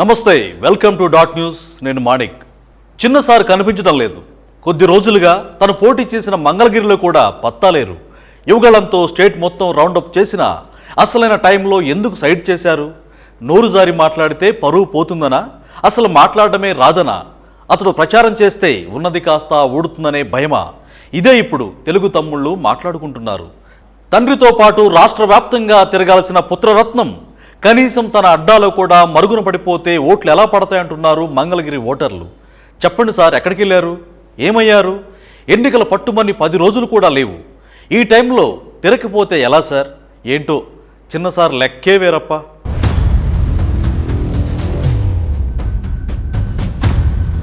నమస్తే welcome to dot news. నేను మాణిక్. చిన్నసారి కనిపించడం లేదు. కొద్ది రోజులుగా తను పోటీ చేసిన మంగళగిరిలో కూడా పత్తాలేరు యువగళంతో స్టేట్ మొత్తం రౌండప్ చేసిన అసలైన టైంలో ఎందుకు సైడ్ చేశారు? నోరు జారి మాట్లాడితే పరువు పోతుందనా? అసలు మాట్లాడటమే రాదనా? అతడు ప్రచారం చేస్తే ఉన్నది కాస్త ఊడుతుందనే భయమా? ఇదే ఇప్పుడు తెలుగు తమ్ముళ్ళు మాట్లాడుకుంటున్నారు. తండ్రితో పాటు రాష్ట్ర వ్యాప్తంగా తిరగాల్సిన పుత్రరత్నం కనీసం తన అడ్డాలో కూడా మరుగున పడిపోతే ఓట్లు ఎలా పడతాయంటున్నారు మంగళగిరి ఓటర్లు. చెప్పండి సార్ ఎక్కడికి వెళ్ళారు? ఏమయ్యారు? ఎన్నికల పట్టుమని పది రోజులు కూడా లేవు. ఈ టైంలో తిరగకపోతే ఎలా సార్? ఏంటో చిన్న సార్ లెక్కే వేరప్ప.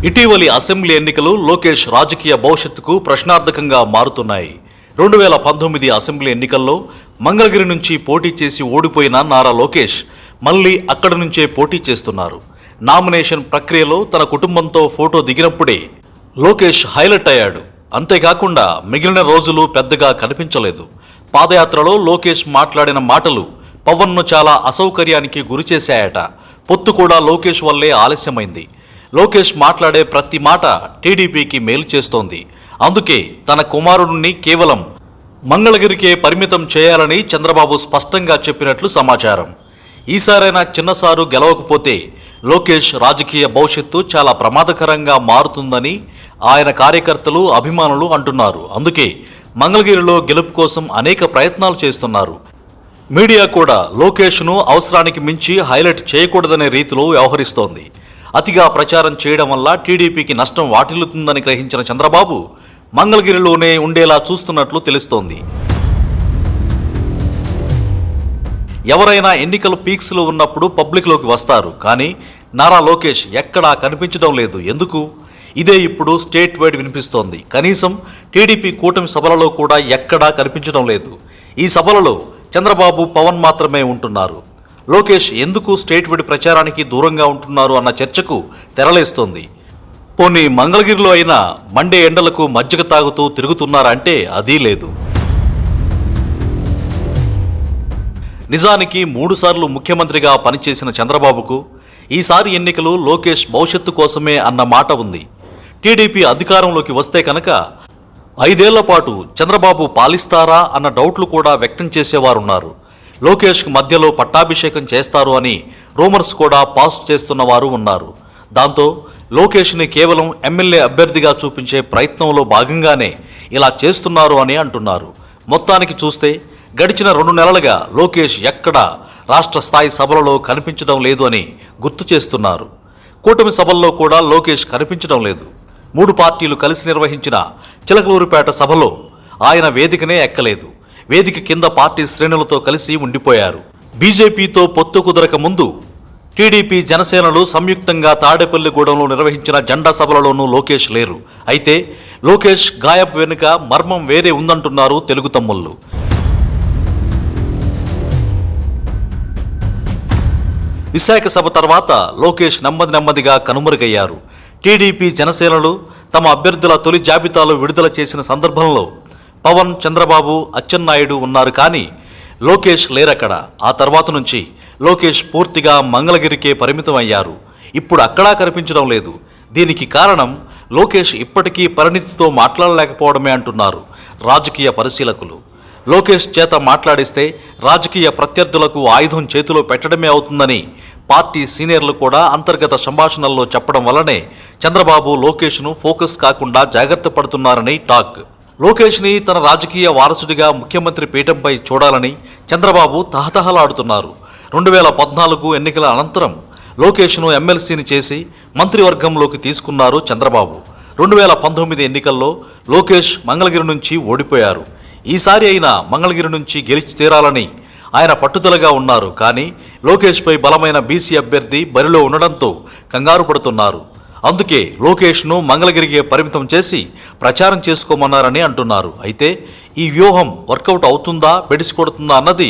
ఇటీవలి అసెంబ్లీ ఎన్నికలు లోకేష్ రాజకీయ భవిష్యత్తుకు ప్రశ్నార్థకంగా మారుతున్నాయి. రెండు వేల పంతొమ్మిది అసెంబ్లీ ఎన్నికల్లో మంగళగిరి నుంచి పోటీ చేసి ఓడిపోయిన నారా లోకేష్ మళ్ళీ అక్కడి నుంచే పోటీ చేస్తున్నారు. నామినేషన్ ప్రక్రియలో తన కుటుంబంతో ఫోటో దిగినప్పుడే లోకేష్ హైలైట్ అయ్యాడు. అంతేకాకుండా మిగిలిన రోజులు పెద్దగా కనిపించలేదు. పాదయాత్రలో లోకేష్ మాట్లాడిన మాటలు పవన్ను చాలా అసౌకర్యానికి గురిచేశాయట పొత్తు కూడా లోకేష్ వల్లే ఆలస్యమైంది. లోకేష్ మాట్లాడే ప్రతి మాట టీడీపీకి మేలు చేస్తోంది. అందుకే తన కుమారుడిని కేవలం మంగళగిరికే పరిమితం చేయాలని చంద్రబాబు స్పష్టంగా చెప్పినట్లు సమాచారం. ఈసారైనా చిన్నసారు గెలవకపోతే లోకేష్ రాజకీయ భవిష్యత్తు చాలా ప్రమాదకరంగా మారుతుందని ఆయన కార్యకర్తలు అభిమానులు అంటున్నారు. అందుకే మంగళగిరిలో గెలుపు కోసం అనేక ప్రయత్నాలు చేస్తున్నారు. మీడియా కూడా లోకేష్ను అవసరానికి మించి హైలైట్ చేయకూడదనే రీతిలో వ్యవహరిస్తోంది. అతిగా ప్రచారం చేయడం వల్ల టీడీపీకి నష్టం వాటిల్లుతుందని గ్రహించిన చంద్రబాబు మంగళగిరిలోనే ఉండేలా చూస్తున్నట్లు తెలుస్తోంది. ఎవరైనా ఎన్నికలు పీక్స్లో ఉన్నప్పుడు పబ్లిక్లోకి వస్తారు కానీ నారా లోకేష్ ఎక్కడా కనిపించడం లేదు. ఎందుకు? ఇదే ఇప్పుడు స్టేట్ వైడ్ వినిపిస్తోంది. కనీసం టీడీపీ కూటమి సభలలో కూడా ఎక్కడా కనిపించడం లేదు. ఈ సభలలో చంద్రబాబు పవన్ మాత్రమే ఉంటున్నారు. లోకేష్ ఎందుకు స్టేట్ వైడ్ ప్రచారానికి దూరంగా ఉంటున్నారు అన్న చర్చకు తెరలేస్తోంది. పోనీ మంగళగిరిలో అయినా మండే ఎండలకు మజ్జిగ తాగుతూ తిరుగుతున్నారంటే అదీ లేదు. నిజానికి మూడుసార్లు ముఖ్యమంత్రిగా పనిచేసిన చంద్రబాబుకు ఈసారి ఎన్నికలు లోకేష్ భవిష్యత్తు కోసమే అన్న మాట ఉంది. టీడీపీ అధికారంలోకి వస్తే కనుక ఐదేళ్ళ పాటు చంద్రబాబు పాలిస్తారా అన్న డౌట్లు కూడా వ్యక్తం చేసేవారున్నారు. లోకేష్కు మధ్యలో పట్టాభిషేకం చేస్తారు అని రూమర్స్ కూడా పాస్ చేస్తున్నవారు ఉన్నారు. దాంతో లోకేష్ని కేవలం ఎమ్మెల్యే అభ్యర్థిగా చూపించే ప్రయత్నంలో భాగంగానే ఇలా చేస్తున్నారు అని అంటున్నారు. మొత్తానికి చూస్తే గడిచిన రెండు నెలలుగా లోకేష్ ఎక్కడా రాష్ట్ర స్థాయి సభలలో కనిపించడం లేదు అని గుర్తు చేస్తున్నారు. కూటమి సభల్లో కూడా లోకేష్ కనిపించడం లేదు. మూడు పార్టీలు కలిసి నిర్వహించిన చిలకలూరుపేట సభలో ఆయన వేదికనే ఎక్కలేదు. వేదిక కింద పార్టీ శ్రేణులతో కలిసి ఉండిపోయారు. బీజేపీతో పొత్తు కుదరక ముందు టీడీపీ జనసేనలు సంయుక్తంగా తాడేపల్లిగూడెంలో నిర్వహించిన జెండా సభలలోనూ లోకేష్ లేరు. అయితే లోకేష్ గాయబ్ వెనుక మర్మం వేరే ఉందంటున్నారు తెలుగు తమ్ముళ్ళు. విశాఖ సభ తర్వాత లోకేష్ నెమ్మది నెమ్మదిగా కనుమరుగయ్యారు. టీడీపీ జనసేనలు తమ అభ్యర్థుల తొలి జాబితాలు విడుదల చేసిన సందర్భంలో పవన్ చంద్రబాబు అచ్చెన్నాయుడు ఉన్నారు కానీ లోకేష్ లేరక్కడ. ఆ తర్వాత నుంచి లోకేష్ పూర్తిగా మంగళగిరికే పరిమితం అయ్యారు ఇప్పుడు అక్కడా కనిపించడం లేదు. దీనికి కారణం లోకేష్ ఇప్పటికీ పరిణితితో మాట్లాడలేకపోవడమే అంటున్నారు రాజకీయ పరిశీలకులు. లోకేష్ చేత మాట్లాడిస్తే రాజకీయ ప్రత్యర్థులకు ఆయుధం చేతిలో పెట్టడమే అవుతుందని పార్టీ సీనియర్లు కూడా అంతర్గత సంభాషణల్లో చెప్పడం వల్లనే చంద్రబాబు లోకేష్ను ఫోకస్ కాకుండా జాగ్రత్త పడుతున్నారని టాక్. లోకేష్ని తన రాజకీయ వారసుడిగా ముఖ్యమంత్రి పీఠంపై చూడాలని చంద్రబాబు తహతహలాడుతున్నారు. రెండు వేల పద్నాలుగు ఎన్నికల అనంతరం లోకేష్ను ఎమ్మెల్సీని చేసి మంత్రివర్గంలోకి తీసుకున్నారు చంద్రబాబు. రెండు వేల పంతొమ్మిది ఎన్నికల్లో లోకేష్ మంగళగిరి నుంచి ఓడిపోయారు. ఈసారి అయినా మంగళగిరి నుంచి గెలిచి తీరాలని ఆయన పట్టుదలగా ఉన్నారు కానీ లోకేష్పై బలమైన బీసీ అభ్యర్థి బరిలో ఉండడంతో కంగారు పడుతున్నారు. అందుకే లోకేష్ను మంగళగిరికే పరిమితం చేసి ప్రచారం చేసుకోమన్నారని అంటున్నారు. అయితే ఈ వ్యూహం వర్కౌట్ అవుతుందా బెడిసి కొడుతుందా అన్నది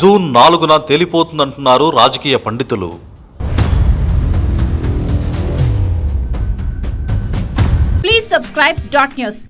జూన్ నాలుగున తేలిపోతుందంటున్నారు రాజకీయ పండితులు. Please subscribe dot news